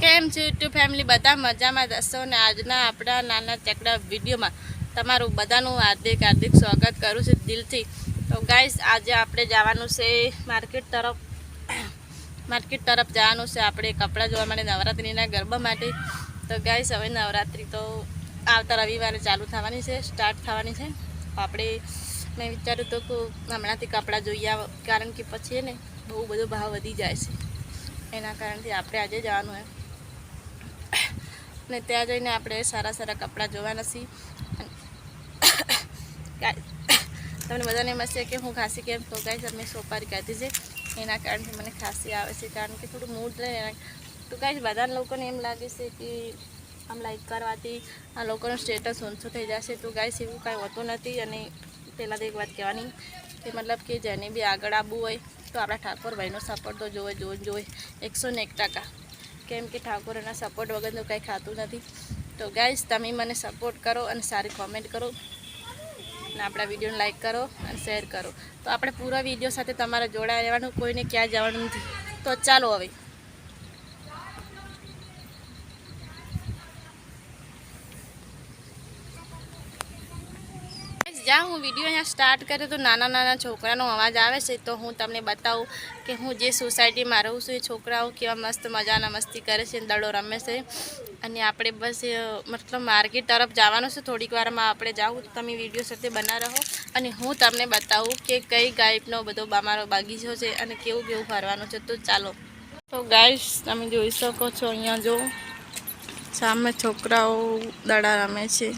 કેમ છે YouTube family? બધા મજામાં જશો ને આજના આપણા નાના ચકડા વિડીયોમાં તમારું બધાનું હાર્દિક હાર્દિક સ્વાગત કરું છું દિલથી. તો ગાઈસ આજે આપણે જવાનું છે માર્કેટ તરફ. માર્કેટ તરફ જવાનું છે. આપણે કપડાં જોવા માટે નવરાત્રિના ગરબા માટે. તો ગાઈસ હવે નવરાત્રિ તો આવતા રવિવારે ચાલુ થવાની છે સ્ટાર્ટ થવાની છે. આપણે મેં વિચાર્યું હતું કે હમણાંથી કપડાં જોઈએ કારણ કે પછી ને બહુ બધો ભાવ વધી જાય છે. એના કારણથી આપણે આજે જવાનું હોય ને ત્યાં જઈને આપણે સારા સારા કપડાં જોવાના છીએ. તમને બધાને એમ હશે કે હું ખાંસી કેમ તો ગાઈસ અમે સોપારી ખાધી છે. એના કારણથી મને ખાંસી આવે છે. કારણ કે થોડું મૂડ રહે એના તો જ બધા લોકોને એમ લાગે છે કે આમ લાઈક કરવાથી આ લોકોનો સ્ટેટસ ઊંચો થઈ જશે. તો ગાઈસ એવું કાંઈ હોતું નથી. અને પહેલાં એક વાત કહેવાની કે મતલબ કે જેને બી આગળ આવવું હોય, તો આપણા ઠાકોરભાઈનો સપોર્ટ તો જોવે જોવે જોવે. એકસો ને એક ટકા. કેમ કે ઠાકોરના સપોર્ટ વગરનું કંઈ ખાતું નથી. તો ગાઈઝ તમે મને સપોર્ટ કરો અને સારી કોમેન્ટ કરો. અને આપણા વિડીયોને લાઈક કરો અને શેર કરો. તો આપણે પૂરા વીડિયો સાથે તમારા જોડાઈ રહેવાનું. કોઈને ક્યાં જવાનું નથી. તો ચાલો હવે. જ્યાં હું વીડિયો અહીંયા સ્ટાર્ટ કરે તો નાના નાના છોકરાનો અવાજ આવે છે, તો હું તમને બતાવું કે હું જે સોસાયટીમાં રહું છું, એ છોકરાઓ કેવા મસ્ત મજાના મસ્તી કરે છે દડો રમે છે. અને આપણે બસ મતલબ માર્કેટ તરફ જવાનું છે, થોડીક વારમાં આપણે જાઉં, તો તમે વીડિયો સાથે બના રહો. અને હું તમને બતાવું કે કઈ ગાઈપનો બધો અમારો બાગીચો છે અને કેવું કેવું ફરવાનું છે, તો ચાલો. તો ગાઈસ તમે જોઈ શકો છો અહીંયા જો સામે છોકરાઓ દડા રમે છે.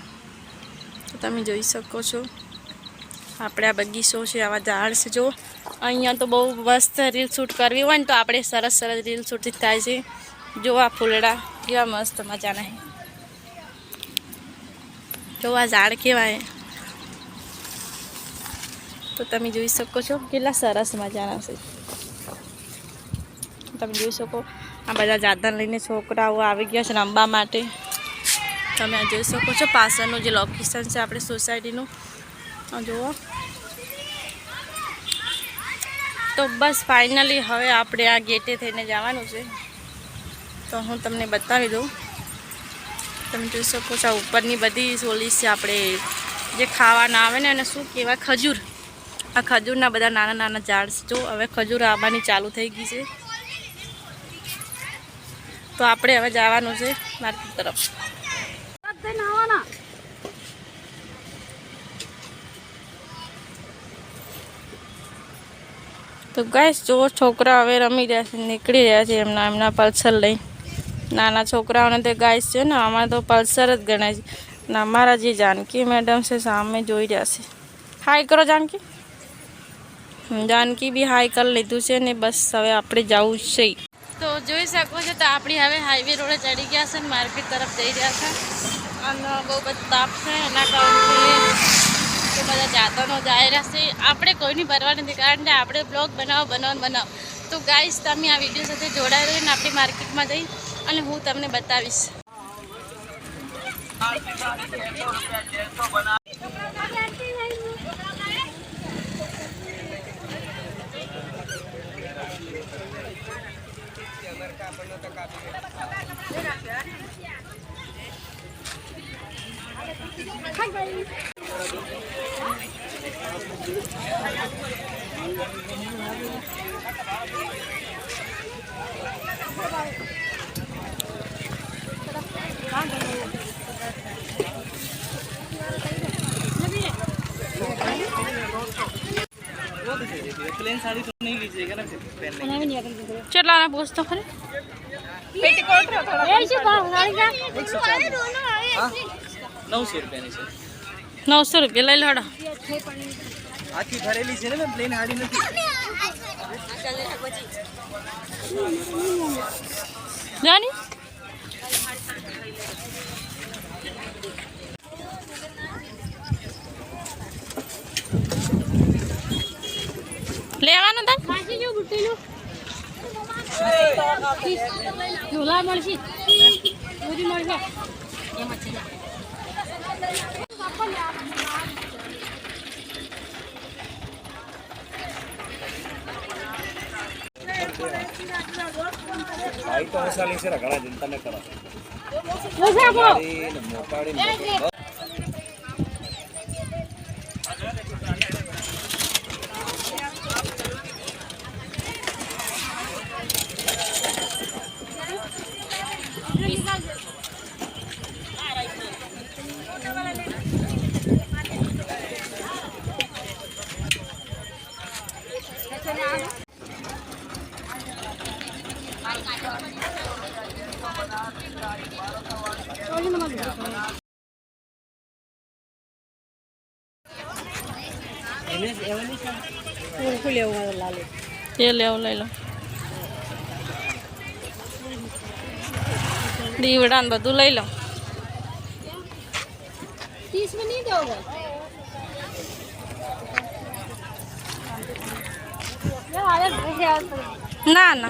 તમે જોઈ શકો છો. આપણે આ બગીચો છે, આવા ઝાડ છે, જો. અહીંયા તો બહુ મસ્ત રીલ શૂટ કરવી હોય ને તો આપણે સરસ સરસ રીલ શૂટ થાય છે. જો આ ફૂલડા, કેવા મસ્ત મજાના છે. જો આ ઝાડ કેવા છે તો તમે જોઈ શકો છો કેટલા સરસ મજાના છે. તમે જોઈ શકો, આ બધા જાતન લઈને છોકરાઓ આવી ગયા છે રમવા માટે. તમે આ જોઈ શકો છો પાછળનું જે લોકેશન છે, આપણે સોસાયટીનું આ જુઓ. તો બસ ફાઇનલી હવે આપણે આ ગેટે થઈને જવાનું છે. તો હું તમને બતાવી દઉં. તમે જોઈ શકો છો ઉપરની બધી સોલીસ છે આપણે જે ખાવાના આવે ને અને શું કહેવાય, ખજૂર. આ ખજૂરના બધા નાના નાના ઝાડ જો, હવે ખજૂર આવવાની ચાલુ થઈ ગઈ છે. તો આપણે હવે જવાનું છે માર્કેટ તરફ. તો ગાઈસ જો છોકરા હવે રમી રહ્યા છે, નીકળી રહ્યા છે એમના એમના પલ્સર લઈ. નાના છોકરાઓને તે ગાઈસ છે ને અમારે તો પલ્સર જ ગણાય છે. ને અમારા જે જાનકી મેડમ છે, સામે જોઈ રહ્યા છે. હાય કરો જાનકી. જાનકી બી હાય કરી લીધું છે ને, બસ હવે આપણે જવું છે. તો જોઈ શકો છો તો આપણી હવે હાઈવે રોડે ચડી ગયા છે ને માર્કેટ તરફ જઈ રહ્યા છે. અને બહુ બધું તાપ છે, એના કારણે તો બધા જાતનો જાહેરાત છે આપણે કોઈની ભરવા નથી, કારણ કે આપણે બ્લોગ બનાવો બનાવો બનાવો. તો ગાઈશ તમે આ વીડિયો સાથે જોડાઈ રહીને આપણી માર્કેટમાં જઈ અને હું તમને બતાવીશ. प्लेन तो चल आना पोस्ट तो खरे। सौ रहो थोड़ा। ये जो बाहर गाड़ी का सौ रुपये नहीं सर ले लड़ा આખી ભરેલી છે ને મેં પ્લેન હાડી નથી. જાની લેવાનું તને? ઢોલા મળશે. પૂરી મળશે. ભાઈ તો હસાલી છે ઘણા જનતાને કરો મોટાડી ને મોટાડી ને મોટાડી. એ લેવું લઈ લો દીવડા ને બધું લઈ લો तीस में नहीं दोगे ये वाले भैया ના ના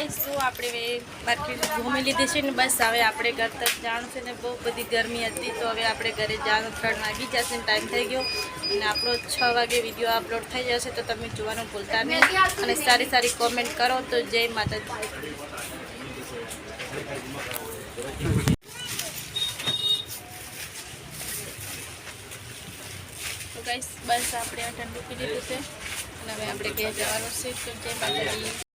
નહીં તો આપણે માર્કેટ ઘૂમી લીધી છે ને બસ હવે આપણે ઘર તરફ જાણું છે ને બહુ બધી ગરમી હતી તો હવે આપણે ઘરે જવાનું ત્રણ વાગી જશે ને ટાઈમ થઈ ગયો. અને આપણો છ વાગે વીડિયો અપલોડ થઈ જશે તો તમે જોવાનું ભૂલતા નહીં. અને સારી સારી કોમેન્ટ કરો તો જય માતાજી. ગાઈસ, બસ આપણે આ ઠંડુ પી લીધું છે. અને હવે આપણે ઘેર જવાનું છે. તો જય માતાજી.